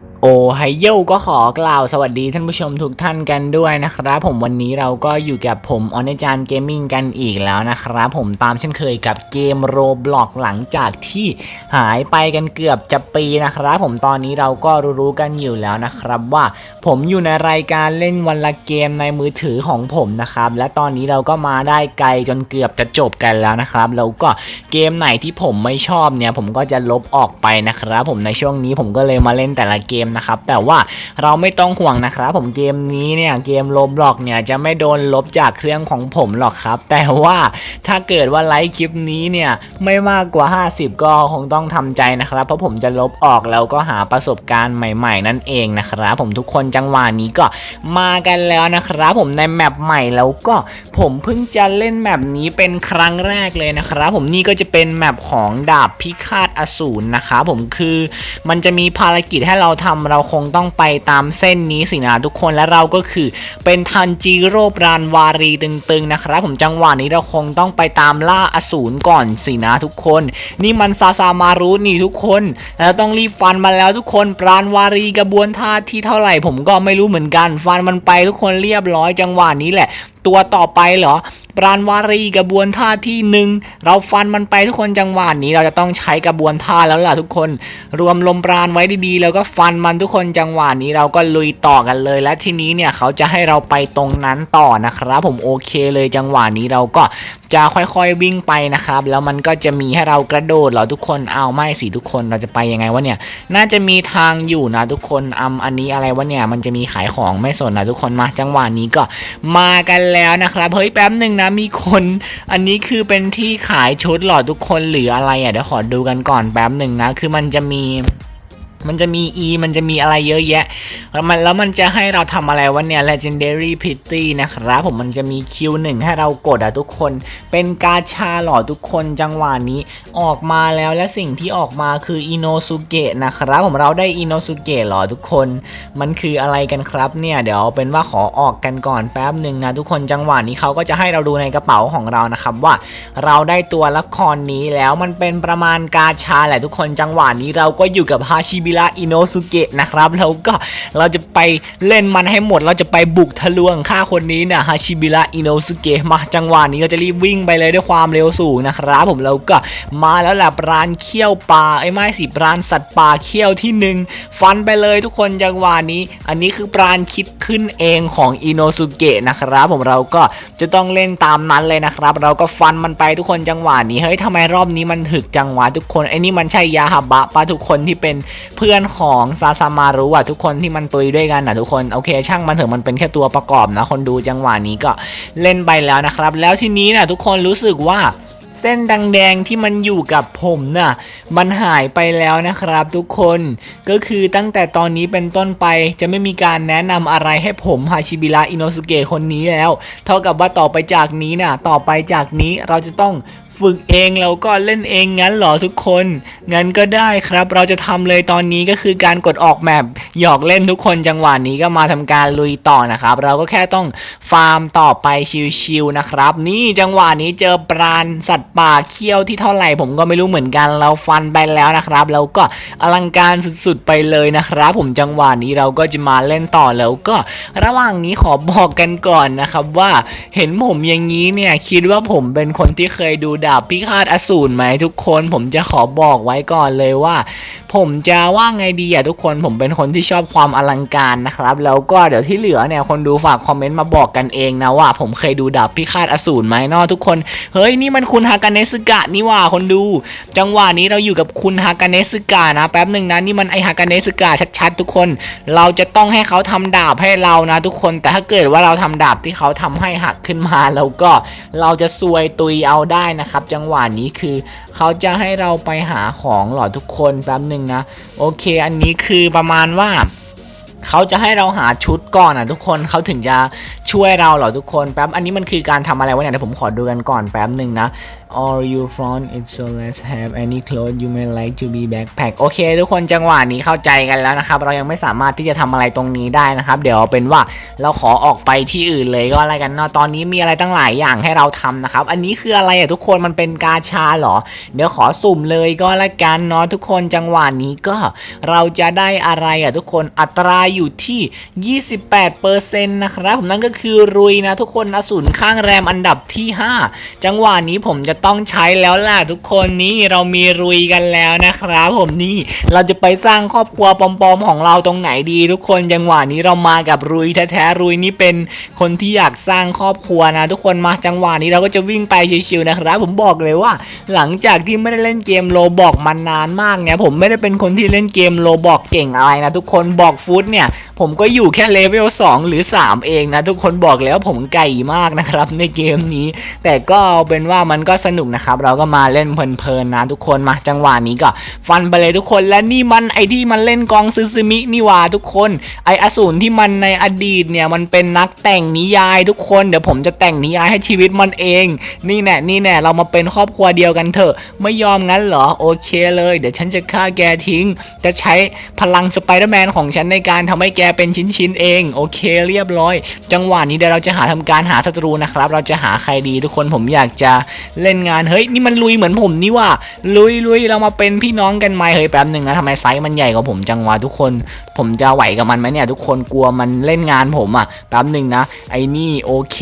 Thank you. โอไฮโยก็ขอกล่าวสวัสดีท่านผู้ชมทุกท่านกันด้วยนะครับ ผมวันนี้เราก็อยู่กับผมออนจานเกมมิ่งกันอีกแล้วนะครับ ผมตามเช่นเคยกับเกมโรบล็อกหลังจากที่หายไปกันเกือบจะปีนะครับ ผมตอนนี้เราก็รู้ๆกันอยู่แล้วนะครับว่าผมอยู่ในรายการเล่นวันละเกมในมือถือของผมนะครับ และตอนนี้เราก็มาได้ไกลจนเกือบจะจบกันแล้วนะครับแล้วก็เกมไหนที่ผมไม่ชอบเนี่ยผมก็จะลบออกไปนะครับ ผมในช่วงนี้ผมก็เลยมาเล่นแต่ละเกมนะครับแต่ว่าเราไม่ต้องห่วงนะครับผมเกมนี้เนี่ยเกมโรบล็อกเนี่ยจะไม่โดนลบจากเครื่องของผมหรอกครับ แต่ว่าถ้าเกิดว่าไลค์คลิปนี้เนี่ยไม่มากกว่า 50 ก็คงต้องทำใจนะครับ เพราะผมจะลบออกแล้วก็หาประสบการณ์ใหม่ ๆ นั่นเองนะครับผมทุกคนจังหวะนี้ก็มากันแล้วนะครับผมในแมปใหม่แล้วก็ผมเพิ่งจะเล่นแมปนี้เป็นครั้งแรกเลยนะครับผมนี่ก็จะเป็นแมปของดาบพิฆาตอสูรนะครับผมคือมันจะมีภารกิจให้เราทำเราคงต้องไปตามเส้นนี้สินะทุกคนและเราก็คือเป็นทันจิโร่ปรานวารีตึงๆนะครับผมจังหวะนี้เราคงต้องไปตามล่าอสูรก่อนสินะทุกคน นี่มันซาซามารุนี่ทุกคนแล้วต้องรีบฟันมาแล้วทุกคนปราณวารีกระบวนท่าที่เท่าไหร่ ผมก็ไม่รู้เหมือนกัน ฟันมันไปทุกคนเรียบร้อยจังหวะนี้แหละตัวต่อไปเหรอ ปราณวารีกระบวนท่าที่หนึ่งเราฟันมันไปทุกคนจังหวะนี้เราจะต้องใช้กระบวนท่าแล้วล่ะทุกคน รวมลมปราณไว้ดีๆ แล้วก็ฟันมันทุกคนจังหวะนี้เราก็ลุยต่อกันเลย และทีนี้เนี่ยเขาจะให้เราไปตรงนั้นต่อนะครับผมโอเคเลยจังหวะนี้เราก็จะค่อยๆวิ่งไปนะครับ แล้วมันก็จะมีให้เรากระโดดเหรอทุกคนเอาไม่สิทุกคนเราจะไปยังไงวะเนี่ย น่าจะมีทางอยู่นะทุกคนอำอันนี้อะไรวะเนี่ยมันจะมีขายของไม่สนนะทุกคนมาจังหวะนี้ก็มากันแล้วนะครับ เฮ้ยแป๊บหนึ่งนะมีคน อันนี้คือเป็นที่ขายชุดหลอทุกคนหรืออะไรอะเดี๋ยวขอดูกันก่อนแป๊บหนึ่งนะ คือมันจะมี มันจะมี E มันจะมีอะไรเยอะแยะ แล้วมันแล้วมันจะให้เราทำอะไรวะเนี่ย Legendary Pretty นะครับผมมันจะมี Q1 ให้เรากดอะทุกคน เป็นกาชาหล่อทุกคนจังหวะนี้ออกมาแล้วและสิ่งที่ออกมาคืออินโนสุเกะนะครับผมเราได้อินโนสุเกะหรอทุกคน มันคืออะไรกันครับเนี่ย เดี๋ยวเป็นว่าขอออกกันก่อนแป๊บหนึ่งนะทุกคนจังหวะนี้เขาก็จะให้เราดูในกระเป๋าของเรานะครับว่า เราได้ตัวละครนี้แล้วมันเป็นประมาณกาชาแหละทุกคนจังหวะนี้เราก็อยู่กับฮาชิบิระอิโนสุเกะนะครับแล้วก็เราจะไปเล่นมันให้หมด เราจะไปบุกทะลวงฆ่าคนนี้นะฮาชิบิระอิโนสุเกะมาจังหวะนี้เราจะรีบวิ่งไปเลยด้วยความเร็วสูงนะครับผมแล้วก็มาแล้วแหละปราณเขี้ยวปลาไอ้ไม่สิปราณสัตว์ป่าเขี้ยวที่หนึ่งฟันไปเลยทุกคนจังหวะนี้ อันนี้คือปราณคิดขึ้นเองของอิโนสุเกะนะครับผมเราก็จะต้องเล่นตามนั้นเลยนะครับ เราก็ฟันมันไปทุกคนจังหวะนี้เฮ้ยทำไมรอบนี้มันถึกจังหวะทุกคนไอ้นี่มันใช่ยาฮับบะปะทุกคนที่เป็นพื่อนของซาซามารุอะทุกคนที่มันตุยด้วยกันนะทุกคนโอเค ช่างมันเถอะมันเป็นแค่ตัวประกอบนะ คนดูจังหวะนี้ก็เล่นไปแล้วนะครับ แล้วทีนี้นะทุกคนรู้สึกว่าเส้นดังแดงที่มันอยู่กับผมน่ะ มันหายไปแล้วนะครับทุกคน ก็คือตั้งแต่ตอนนี้เป็นต้นไปจะไม่มีการแนะนำอะไรให้ผมฮาชิบิระอินโนสุเกะคนนี้แล้ว เท่ากับว่าต่อไปจากนี้น่ะ ต่อไปจากนี้เราจะต้อง ฝึกเองแล้วก็เล่นเองงั้นหรอทุกคน งั้นก็ได้ครับ เราจะทำเลยตอนนี้ก็คือการกดออกแมปหยอกเล่นทุกคนจังหวะนี้ก็มาทำการลุยต่อนะครับ เราก็แค่ต้องฟาร์มต่อไปชิวๆนะครับ นี่จังหวะนี้เจอปราณสัตว์ป่าเขี้ยวที่เท่าไหร่ผมก็ไม่รู้เหมือนกัน เราฟันไปแล้วนะครับแล้วก็อลังการสุดๆไปเลยนะครับ ผมจังหวะนี้เราก็จะมาเล่นต่อแล้วก็ระหว่างนี้ขอบอกกันก่อนนะครับว่าเห็นผมอย่างนี้เนี่ยคิดว่าผมเป็นคนที่เคยดูดาบพิฆาตอสูรไหมทุกคนผมจะขอบอกไว้ก่อนเลยว่า ผมจะว่าไงดีอะทุกคนผมเป็นคนที่ชอบความอลังการนะครับ แล้วก็เดี๋ยวที่เหลือเนี่ยคนดูฝากคอมเมนต์มาบอกกันเองนะว่า ผมเคยดูดาบพิฆาตอสูรไหมเนาะทุกคนเฮ้ยนี่มันคุณฮากาเนสึกะนี่ว่าคนดู จังหวะนี้เราอยู่กับคุณฮากาเนสึกะนะแป๊บหนึ่งนะนี่มันไอฮากาเนสึกะชัดๆ ทุกคน เราจะต้องให้เขาทำดาบให้เรานะ ทุกคนแต่ถ้าเกิดว่าเราทำดาบที่เขาทำให้หักขึ้นมาแล้วก็เราจะซวยตุยเอาได้นะครับนะครับ จังหวะนี้คือเขาจะให้เราไปหาของหรอทุกคนแป๊บหนึ่งนะ โอเค อันนี้คือประมาณว่าเขาจะให้เราหาชุดก่อนอะทุกคนเขาถึงจะช่วยเราเหรอทุกคนแป๊บอันนี้มันคือการทำอะไรวะเนี่ยเดี๋ยวผมขอดูกันก่อนแป๊บหนึ่งนะ or you from it so let's have any clothes you may like to be backpack โอเค ทุกคนจังหวะนี้เข้าใจกันแล้วนะครับ เรายังไม่สามารถที่จะทำอะไรตรงนี้ได้นะครับ เดี๋ยวเป็นว่าเราขอออกไปที่อื่นเลยก็อะไรกันเนาะตอนนี้มีอะไรตั้งหลายอย่างให้เราทำนะครับ อันนี้คืออะไรอะทุกคนมันเป็นกาชาเหรอ เดี๋ยวขอสุ่มเลยก็แล้วกันเนาะทุกคนจังหวะนี้ก็เราจะได้อะไรอะทุกคนอัตราอยู่ที่ 28%นะครับผมนั่นก็คือรุยนะทุกคนอสูรข้างแรมอันดับที่ 5 จังหวะนี้ผมจะต้องใช้แล้วล่ะทุกคนนี่เรามีรุยกันแล้วนะครับ ผมนี่เราจะไปสร้างครอบครัวปอมๆของเราตรงไหนดี ทุกคนจังหวะนี้เรามากับรุยแท้ๆรุยนี่เป็นคนที่อยากสร้างครอบครัวนะ ทุกคนมาจังหวะนี้เราก็จะวิ่งไปชิวๆนะครับ ผมบอกเลยว่า หลังจากที่ไม่ได้เล่นเกมโลบอกมานานมากเนี่ยผมไม่ได้เป็นคนที่เล่นเกมโลบอกเก่งอะไรนะทุกคนบอกฟุตเนี่ยผมก็อยู่แค่เลเวล2หรือ 3 เองนะ ทุกคนบอกแล้วผมไก่มากนะครับในเกมนี้ แต่ก็เอาเป็นว่ามันก็สนุกนะครับ เราก็มาเล่นเพลินๆนะทุกคนมาจังหวะนี้ก็ฟันไปเลยทุกคนและนี่มันไอที่มันเล่นกองซึซึมินี่ว่าทุกคนไออสูรที่มันในอดีตเนี่ยมันเป็นนักแต่งนิยายทุกคนเดี๋ยวผมจะแต่งนิยายให้ชีวิตมันเอง นี่แน่นี่แน่เรามาเป็นครอบครัวเดียวกันเถอะ ไม่ยอมงั้นเหรอโอเคเลย เดี๋ยวฉันจะฆ่าแกทิ้ง จะใช้พลังสไปเดอร์แมนของฉันในการทำให้แกเป็นชิ้นๆเองโอเคเรียบร้อย จังหวะนี้เดี๋ยวเราจะหาทำการหาศัตรูนะครับ เราจะหาใครดีทุกคนผมอยากจะเล่นงานเฮ้ยนี่มันลุยเหมือนผมนี่ว่าลุยลุยเรามาเป็นพี่น้องกันไหมเฮ้ยแป๊บหนึ่งนะทำไมไซส์มันใหญ่กว่าผมจังวะทุกคน ผมจะไหวกับมันไหมเนี่ยทุกคนกลัวมันเล่นงานผมอะแป๊บหนึ่งนะไอ้นี่โอเค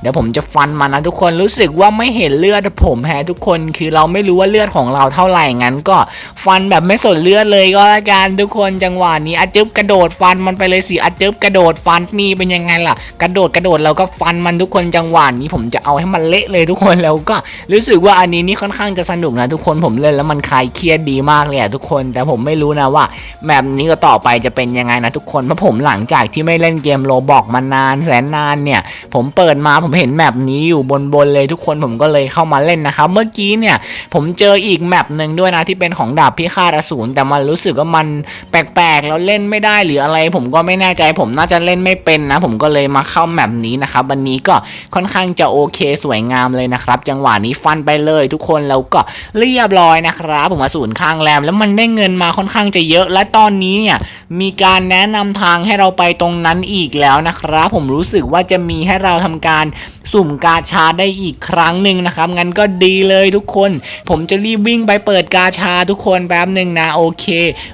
เดี๋ยวผมจะฟันมันนะทุกคนรู้สึกว่าไม่เห็นเลือดผมแฮะทุกคนคือเราไม่รู้ว่าเลือดของเราเท่าไหร่งั้นก็ฟันแบบไม่สนเลือดเลยก็แล้วกันทุกคนจังหวะนี้อาจึ๊บกระโดดฟันมันไปเลยสิอาจึ๊บกระโดดฟันนี่เป็นยังไงล่ะ กระโดดกระโดดเราก็ฟันมันทุกคนจังหวะนี้ผมจะเอาให้มันเละเลยทุกคนแล้วก็รูู้้สึกว่าอันนี้นี่ค่อนข้างจะสนุกนะทุกคนผมเล่นแล้วมันคลายเครียดดีมากเลยอะทุกคน แต่ผมไม่รู้นะว่าแบบนี้ก็ต่อไปจะเป็นยังไงนะทุกคนเพราะผมหลังจากที่ไม่เล่นเกมโลบอกมานานแสนนานเนี่ย ผมเปิดมาผมเห็นแมปนี้อยู่บนบนเลยทุกคนผมก็เลยเข้ามาเล่นนะครับเมื่อกี้เนี่ยผมเจออีกแมปหนึ่งด้วยนะที่เป็นของดาบพิฆาตอสูรแต่มันรู้สึกว่ามันแปลกๆแล้วเล่นไม่ได้หรืออะไร ผมก็ไม่แน่ใจผมน่าจะเล่นไม่เป็นนะ ผมก็เลยมาเข้าแมปนี้นะครับวันนี้ก็ค่อนข้างจะโอเคสวยงามเลยนะครับจังหวะนี้ฟันไปเลยทุกคนแล้วก็เรียบร้อยนะครับ ผมมาศูนย์ข้างแรม แล้วมันได้เงินมาค่อนข้างจะเยอะ และตอนนี้เนี่ยมีการแนะนำทางให้เราไปตรงนั้นอีกแล้วนะครับ ผมรู้สึกว่าจะมีให้เราทำการสุ่มกาชาได้อีกครั้งหนึ่งนะครับ งั้นก็ดีเลยทุกคน ผมจะรีบวิ่งไปเปิดกาชาทุกคนแป๊บหนึ่งนะโอเค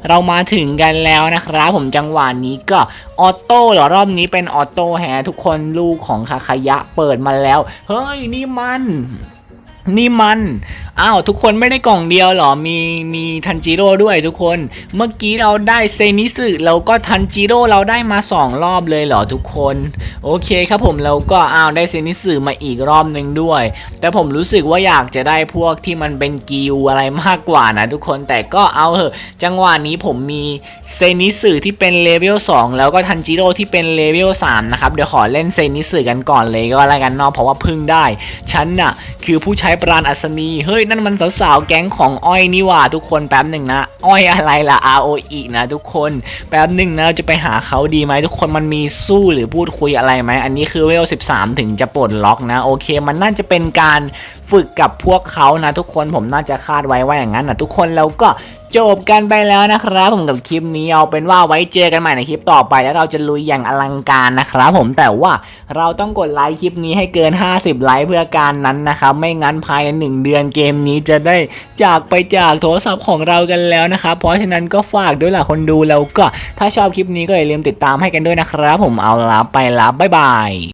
เรามาถึงกันแล้วนะครับผมจังหวะนี้ก็ออโต้เหรอรอบนี้เป็นออโต้แฮทุกคนลูกของคาคายะเปิดมาแล้ว เฮ้ย นี่มัน นี่มัน อ้าว ทุกคนไม่ได้กล่องเดียวหรอ มีมีทันจิโร่ด้วยทุกคน เมื่อกี้เราได้เซนิสึแล้วก็ทันจิโร่เราได้มา 2 รอบเลยเหรอทุกคน โอเคครับผมเราก็อ้าวได้เซนิสึมาอีกรอบหนึ่งด้วย แต่ผมรู้สึกว่าอยากจะได้พวกที่มันเป็นกิลอะไรมากกว่านะทุกคน แต่ก็เอาเถอะ จังหวะนี้ผมมีเซนิสึที่เป็นเลเวล2แล้วก็ทันจิโร่ที่เป็นเลเวล3นะครับ เดี๋ยวขอเล่นเซนิสึกันก่อนเลยก็แล้วกันเนาะ เพราะว่าพึ่งได้ ฉันน่ะคือผู้ใช้ปราณอัศมี เฮ้ย นั่นมันสาวๆ แก๊งของอ้อยนี่ว่าทุกคนแป๊บหนึ่งนะ อ้อยอะไรล่ะ ROE นะทุกคน แป๊บหนึ่งนะจะไปหาเขาดีไหมทุกคนมันมีสู้หรือพูดคุยอะไรไหม อันนี้คือเวล 13 ถึงจะปลดล็อกนะ โอเค มันน่าจะเป็นการฝึกกับพวกเขานะทุกคนผมน่าจะคาดไว้ว่าอย่างนั้นนะทุกคนแล้วก็จบกันไปแล้วนะครับผมกับคลิปนี้เอาเป็นว่าไว้เจอกันใหม่ในคลิปต่อไป แล้วเราจะลุยอย่างอลังการนะครับผมแต่ว่าเราต้องกดไลค์คลิปนี้ให้เกิน 50 ไลค์เพื่อการนั้นนะครับไม่งั้นภายใน 1 เดือนเกมนี้จะได้จากไปจากโทรศัพท์ของเรากันแล้วนะครับเพราะฉะนั้นก็ฝากด้วยล่ะคนดูแล้วก็ถ้าชอบคลิปนี้ก็อย่าลืมติดตามให้กันด้วยนะครับผมเอาละไปละบ๊ายบาย